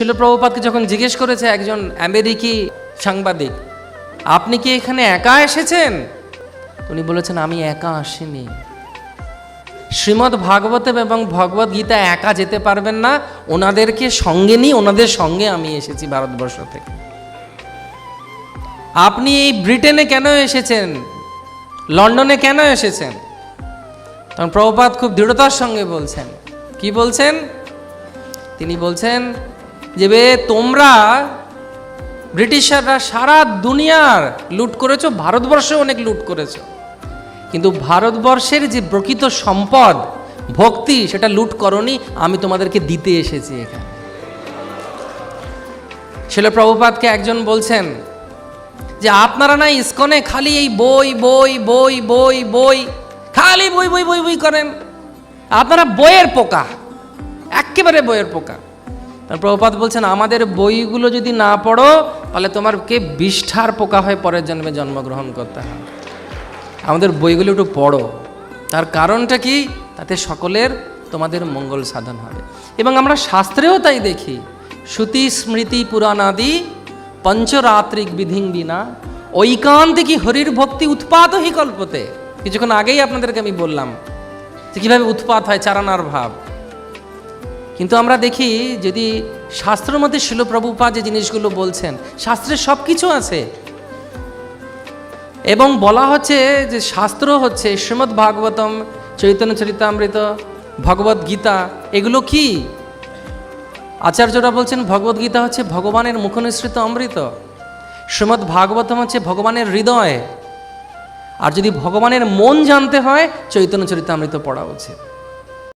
শিল প্রভুপাতকে যখন জিজ্ঞেস করেছে একজন আমেরিকি সাংবাদিক, আপনি কি এখানে একা এসেছেন? উনি বলেছেন, আমি একা আসিনি। শ্রীমদ্ ভাগবতম এবং ভগবত গীতা একা যেতে পারবেন না। ওনাদেরকে সঙ্গে নিয়ে, ওনাদের সঙ্গে আমি এসেছি ভারতবর্ষ থেকে। আপনি এই ব্রিটেনে কেন এসেছেন? লন্ডনে কেন এসেছেন? তখন প্রভুপাত খুব দৃঢ়তার সঙ্গে বলছেন, কি বলছেন? তিনি বলছেন যে বে, তোমরা ব্রিটিশাররা সারা দুনিয়ার লুট করেছ ভারতবর্ষে অনেক লুট করেছ। কিন্তু ভারতবর্ষের যে প্রকৃত সম্পদ, ভক্তি, সেটা লুট করনি, আমি তোমাদেরকে দিতে এসেছি এখানে। ছিল প্রভুপাতকে একজন বলছেন যে, আপনারা না ইস্কনে খালি এই বই বই বই বই বই, খালি বই বই বই বই করেন। আপনারা বইয়ের পোকা, একেবারে বইয়ের পোকা। প্রভুপাত বলছেন, আমাদের বইগুলো যদি না পড়ো, তাহলে তোমার কে বিষ্ঠার পোকা হয়ে পরের জন্মে জন্মগ্রহণ করতে হয়? আমাদের বইগুলো একটু পড়ো। তার কারণটা কি? তাতে সকলের তোমাদের মঙ্গল সাধন হবে। এবং আমরা শাস্ত্রেও তাই দেখি, শ্রুতি স্মৃতি পুরাণাদি পঞ্চরাত্রিক বিধিং বিনা, ঐকান্তিকী হরির ভক্তি উৎপাত হি কল্পতে। কিছুক্ষণ আগেই আপনাদেরকে আমি বললাম যে কীভাবে উৎপাত হয় চারানার ভাব। কিন্তু আমরা দেখি যদি শাস্ত্রের মধ্যে শিলপ্রভুপা যে জিনিসগুলো বলছেন, শাস্ত্রে সব কিছু আছে। এবং বলা হচ্ছে যে শাস্ত্র হচ্ছে শ্রীমদ্ ভাগবতম চৈতন্য চরিতামৃত, ভগবত গীতা, এগুলো কি? আচার্যরা বলছেন ভগবত গীতা হচ্ছে ভগবানের মুখনিসৃত অমৃত। শ্রীমদ্ ভাগবতম হচ্ছে ভগবানের হৃদয়। আর যদি ভগবানের মন জানতে হয়, চৈতন্য চরিতামৃত পড়া উচিত।